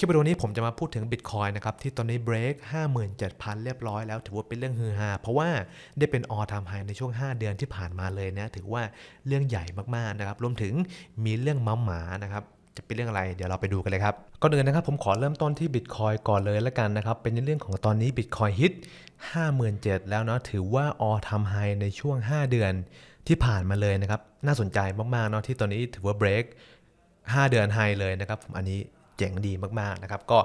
คลิปวิดีโอนี้ผมจะมาพูดถึง Bitcoin นะครับ ที่ตอนนี้ break 57,000 เรียบร้อยแล้ว ถือว่าเป็นเรื่องฮือฮาเพราะว่าได้เป็น all time high ในช่วง 5 เดือนที่ผ่านมาเลยนะ ถือว่าเรื่องใหญ่มากๆนะครับ รวมถึงมีเรื่องเมหมานะครับจะเป็นเรื่องอะไรเดี๋ยวเราไปดูกันเลยครับ ก่อนอื่นนะครับผมขอเริ่มต้นที่ Bitcoin ก่อนเลยละกันนะครับ เป็นในเรื่องของตอนนี้ Bitcoin ฮิต57,000 แล้วเนาะถือว่า all time high ในช่วง 5 เดือนที่ผ่านมาเลยนะครับน่าสนใจมากๆเนาะที่ตอนนี้ถือว่า break 5เดือนไฮเลยนะครับผมอันนี้ เจ๋งดีมากๆนะครับก็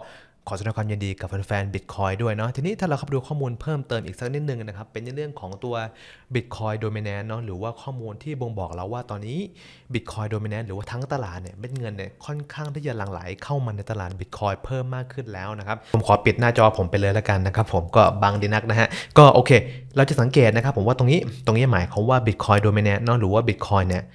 ขอแสดงความยินดีกับแฟนๆ Bitcoin ด้วยเนาะทีนี้ถ้าเราเข้าไปดูข้อมูลเพิ่มเติมอีกสักนิดนึงนะครับ เป็นในเรื่องของตัว Bitcoin Dominance เนาะหรือว่าข้อมูลที่บ่งบอกเราว่าตอนนี้ Bitcoin Dominance หรือว่าทั้งตลาดเนี่ยเม็ดเงินเนี่ยค่อนข้างที่จะหลั่งไหลเข้ามาในตลาด Bitcoin เพิ่มมากขึ้นแล้วนะครับ ผมขอปิดหน้าจอผมไปเลยแล้วกันนะครับ ผมก็บังดีนักนะฮะ ก็โอเค เราจะสังเกตนะครับผมว่าตรงนี้ตรงนี้หมายความว่า Bitcoin Dominance เนาะหรือว่า Bitcoin เนี่ย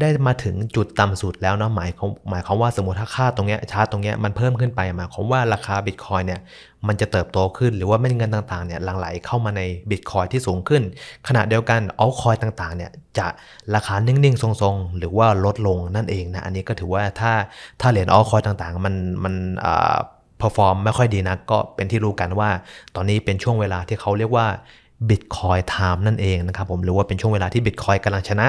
ได้มาถึงจุดต่ำสุดแล้วเนาะหมายความหมายความว่าสมมติถ้าค่าตรงเนี้ยชาร์ตตรงเนี้ยมันเพิ่มขึ้นไปหมายความว่าราคาบิตคอยเนี่ยมันจะเติบโตขึ้นหรือว่าเม็ดเงินต่างๆเนี่ยหลั่งไหลเข้ามาในบิตคอยที่สูงขึ้น ขณะเดียวกันเอาคอยต่างๆเนี่ยจะราคานิ่งๆ ทรงๆ หรือว่าลดลงนั่นเองนะอันนี้ก็ถือว่าถ้าถ้าเหรียญเอาคอยต่างๆ มันมันอ่าเพอร์ฟอร์มไม่ค่อยดีนะก็เป็นที่รู้กันว่า ตอนนี้เป็นช่วงเวลาที่เขาเรียกว่า Bitcoin Time นั่นเองนะครับผมหรือว่าเป็นช่วงเวลาที่ Bitcoin กำลังชนะ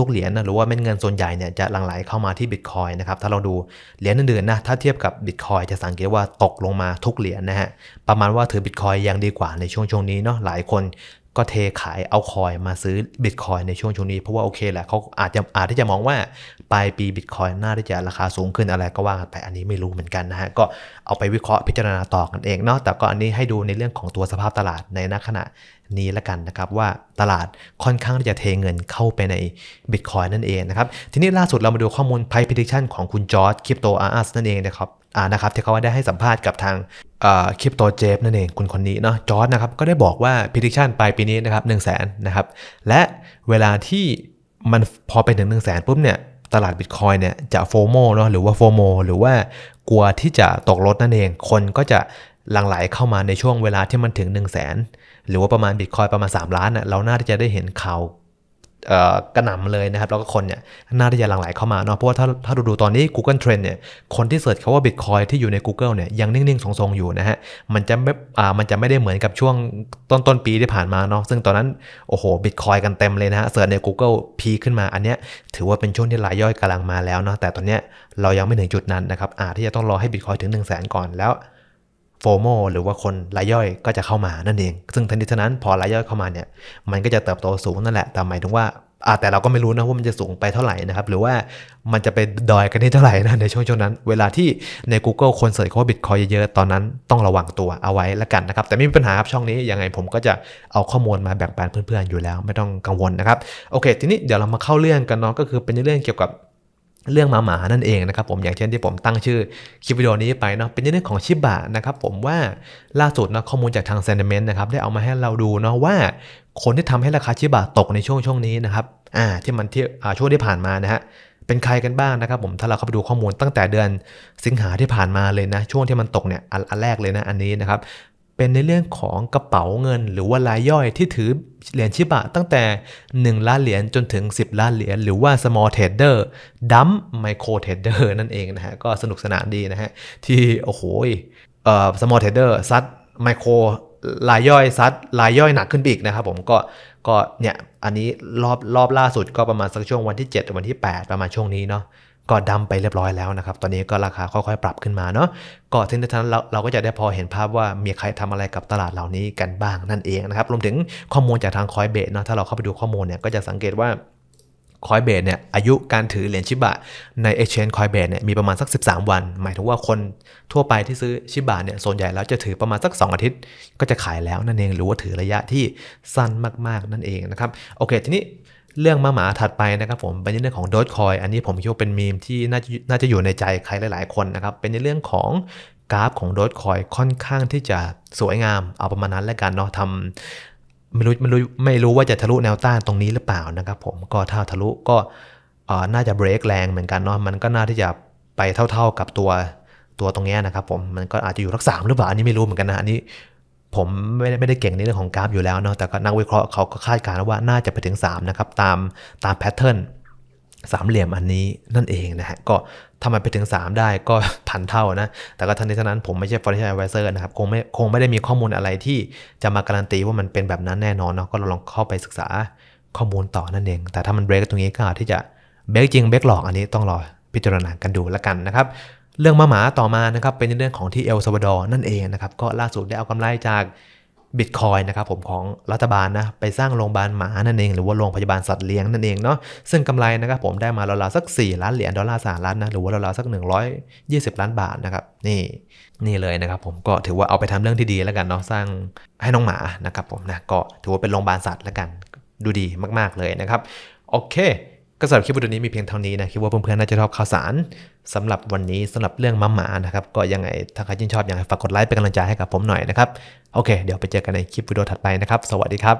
ทุกๆเหรียญนะหรือว่าเม็ดเงินส่วนใหญ่เนี่ยจะหลั่งไหลเข้ามาที่ Bitcoin นะครับถ้าเราดูเหรียญอื่นๆนะถ้าเทียบกับ Bitcoin จะสังเกตว่าตกลงมาทุกเหรียญนะฮะประมาณว่าถือ Bitcoin ยังดีกว่าในช่วงช่วงนี้เนาะหลายคนก็เทขายเอาคอยมาซื้อ Bitcoin ในช่วงช่วงนี้ เพราะว่าโอเคแหละเขาอาจจะอาจที่จะมองว่าปลายปี Bitcoin น่าที่จะราคาสูงขึ้นอะไรก็ว่ากันไปอันนี้ไม่รู้เหมือนกันนะฮะ ก็เอาไปวิเคราะห์พิจารณาต่อกันเองเนาะแต่ก็อันนี้ให้ดูในเรื่องของตัวสภาพตลาดในณขณะ นี้ละกันนะครับว่าตลาดค่อนข้างที่จะเทเงินเข้าไปใน Bitcoin นั่นเองนะครับ ทีนี้ล่าสุดเรามาดูข้อมูล Price Prediction ของคุณจอร์จคริปโตอาร์อัสนั่นเองนะครับอ่านะครับที่เขาได้ให้สัมภาษณ์กับทางคริปโตเจฟนั่นเองคุณคนนี้เนาะจอร์ดนะครับก็ได้บอกว่า prediction ปลายปีนี้นะครับ1 0 0 0 0แสนนะครับและเวลาที่มันพอไปถึง1 0 0 0 0แสนปุ๊บเนี่ยตลาด Bitcoin เนี่ยจะโฟโมเนาะหรือว่าโฟโมหรือว่ากลัวที่จะตกรถนั่นเอง คนก็จะหลั่งไหลเข้ามาในช่วงเวลาที่มันถึง 1 0 0 0 0แสน หรือว่าประมาณ Bitcoin ประมาณ 3 ล้านนะ่ะเราน่าจะได้เห็นข่าวกระหน่ำเลยนะครับ แล้วก็คนเนี่ยน่าที่จะหลั่งไหลเข้ามาเนาะเพราะว่าถ้าถ้าดูดูตอนนี้ Google Trend เนี่ยคนที่เสิร์ชคาว่า Bitcoin ที่อยู่ใน Google เนี่ยยังนิ่งๆ ทรงๆ อยู่นะฮะมันจะไม่อ่ามันจะไม่ได้เหมือนกับช่วงต้นต้นปีที่ผ่านมาเนาะซึ่งตอนนั้น โอ้โห Bitcoin กันเต็มเลยนะฮะเสิร์ชใน Google พีขึ้นมาอันเนี้ยถือว่าเป็นช่วงที่รายย่อยกำลังมาแล้วเนาะแต่ตอนเนี้ยเรายังไม่ถึงจุดนั้นนะครับอาจที่จะต้องรอให้ Bitcoin ถึง 1 0 0 0 0แสนก่อนแล้ว โฟโมหรือว่าคนรายย่อยก็จะเข้ามานั่นเอง ซึ่งทันทีนั้นพอรายย่อยเข้ามาเนี่ยมันก็จะเติบโตสูงนั่นแหละแต่หมายถึงว่าอาแต่เราก็ไม่รู้นะว่ามันจะสูงไปเท่าไหร่นะครับ หรือว่ามันจะไปดอยกันที่เท่าไหร่นะในช่วงช่วงนั้น เวลาที่ใน Google คนเสิร์ชคำว่าบิตคอยเยอะๆ ตอนนั้นต้องระวังตัวเอาไว้แล้วกันนะครับ แต่ไม่มีปัญหาครับช่องนี้ยังไงผมก็จะเอาข้อมูลมาแบ่งปันเพื่อนๆอยู่แล้ว ไม่ต้องกังวลนะครับ โอเค ทีนี้เดี๋ยวเรามาเข้าเรื่องกันเนาะก็คือเป็นเรื่องเกี่ยวกับ เรื่องหมาหมานั่นเองนะครับผมอย่างเช่นที่ผมตั้งชื่อคลิปวิดีโอนี้ไปเนาะเป็นเรื่องของชิบะนะครับผมว่าล่าสุดนะข้อมูลจากทางเซนเมนต์นะครับได้เอามาให้เราดูเนาะว่าคนที่ทำให้ราคาชิบะตกในช่วงช่วงนี้นะครับอ่าที่มันที่อ่าช่วงที่ผ่านมานะฮะเป็นใครกันบ้างนะครับผมถ้าเราเข้าไปดูข้อมูลตั้งแต่เดือนสิงหาที่ผ่านมาเลยนะช่วงที่มันตกเนี่ยอันแรกเลยนะอันนี้นะครับ เป็นในเรื่องของกระเป๋าเงิน หรือว่ารายย่อยที่ถือเหรียญชิบะตั้งแต่ 1 ล้านเหรียญจนถึง 10 ล้านเหรียญหรือว่า small trader ดัม micro trader นั่นเองนะฮะ ก็สนุกสนานดีนะฮะ ที่โอ้โหเอ่อ small trader ซัด micro รายย่อยซัดรายย่อยหนักขึ้นอีกนะครับผมก็ก็เนี่ยอันนี้รอบรอบล่าสุดก็ประมาณสักช่วงวันที่ 7 วันที่ 8 ประมาณช่วงนี้เนาะ ก็ดำไปเรียบร้อยแล้วนะครับ ตอนนี้ก็ราคาค่อยๆ ปรับขึ้นมาเนาะ ก็ถึงจากนั้นเราเราก็จะได้พอเห็นภาพว่ามีใครทำอะไรกับตลาดเหล่านี้กันบ้างนั่นเองนะครับ รวมถึงข้อมูลจากทางคอยเบสเนาะ ถ้าเราเข้าไปดูข้อมูลเนี่ยก็จะสังเกตว่าคอยเบสเนี่ยอายุการถือเหรียญชิบะใน Exchange Coinbase เนี่ยมีประมาณสัก 13 วัน หมายถึงว่าคนทั่วไปที่ซื้อชิบะเนี่ยส่วนใหญ่แล้วจะถือประมาณสัก 2 อาทิตย์ ก็จะขายแล้วนั่นเองหรือว่าถือระยะที่สั้นมากๆนั่นเองนะครับโอเคทีนี้ เรื่องมาหมาถัดไปนะครับผมเป็นเรื่องของโดดคอยอันนี้ผมคิดว่าเป็นมีมที่น่าจะน่าจะอยู่ในใจใครหลาย ๆ คนนะครับ เป็นในเรื่องของกราฟของโดดคอยค่อนข้างที่จะสวยงาม เอาประมาณนั้นแล้วกันเนาะทำไม่รู้ไม่รู้ไม่รู้ว่าจะทะลุแนวต้านตรงนี้หรือเปล่านะครับผมก็ถ้าทะลุก็น่าจะเบรกแรงเหมือนกันเนาะมันก็น่าที่จะไปเท่า ๆกับตัวตัวตรงนี้นะครับผมมันก็อาจจะอยู่รักสามหรือเปล่าอันนี้ไม่รู้เหมือนกันนะอันนี้ ผมไม่ได้ไม่ได้เก่งในเรื่องของกราฟอยู่แล้วเนาะแต่ก็นักวิเคราะห์เขาก็คาดการณ์ว่าน่าจะไปถึง 3 นะครับ ตามตามแพทเทิร์นสามเหลี่ยมอันนี้นั่นเองนะฮะ ก็ถ้ามันไปถึง 3 ได้ก็พันเท่านะ แต่ก็ทั้งนี้ทั้งนั้นผมไม่ใช่ financial advisor นะครับ คงไม่คงไม่ได้มีข้อมูลอะไรที่จะมาการันตีว่ามันเป็นแบบนั้นแน่นอนเนาะก็ลองเข้าไปศึกษาข้อมูลต่อนั่นเอง แต่ถ้ามันเบรกตรงนี้ก็อาจที่จะเบรกจริงเบรกหลอกอันนี้ต้องรอพิจารณากันดูแล้วกันนะครับ เรื่องมาหมาต่อมานะครับเป็นเรื่องของที่เอลซาวาดอร์นั่นเองนะครับก็ล่าสุดได้เอากำไรจากบิตคอยนะครับผมของรัฐบาลนะไปสร้างโรงพยาบาลหมานั่นเอง หรือว่าโรงพยาบาลสัตว์เลี้ยงนั่นเองเนาะซึ่งกำไรนะครับผมได้มาราวๆสัก 4 ล้านเหรียญดอลลาร์สหรัฐนะหรือว่าราวๆสัก 120 ล้านบาทนะครับนี่นี่เลยนะครับผมก็ถือว่าเอาไปทำเรื่องที่ดีแล้วกันเนาะสร้างให้น้องหมานะครับผมนะก็ถือว่าเป็นโรงพยาบาลสัตว์แล้วกันดูดีมาก ๆเลยนะครับโอเค ก็สำหรับคลิปวิดีโอนี้มีเพียงเท่านี้นะคิดว่าเพื่อนๆน่าจะชอบข่าวสารสำหรับวันนี้สำหรับเรื่องหมาหมานะครับก็ยังไงถ้าใครชื่นชอบอยากฝากกดไลค์เป็นกำลังใจให้กับผมหน่อยนะครับโอเค เดี๋ยวไปเจอกันในคลิปวิดีโอถัดไปนะครับ สวัสดีครับ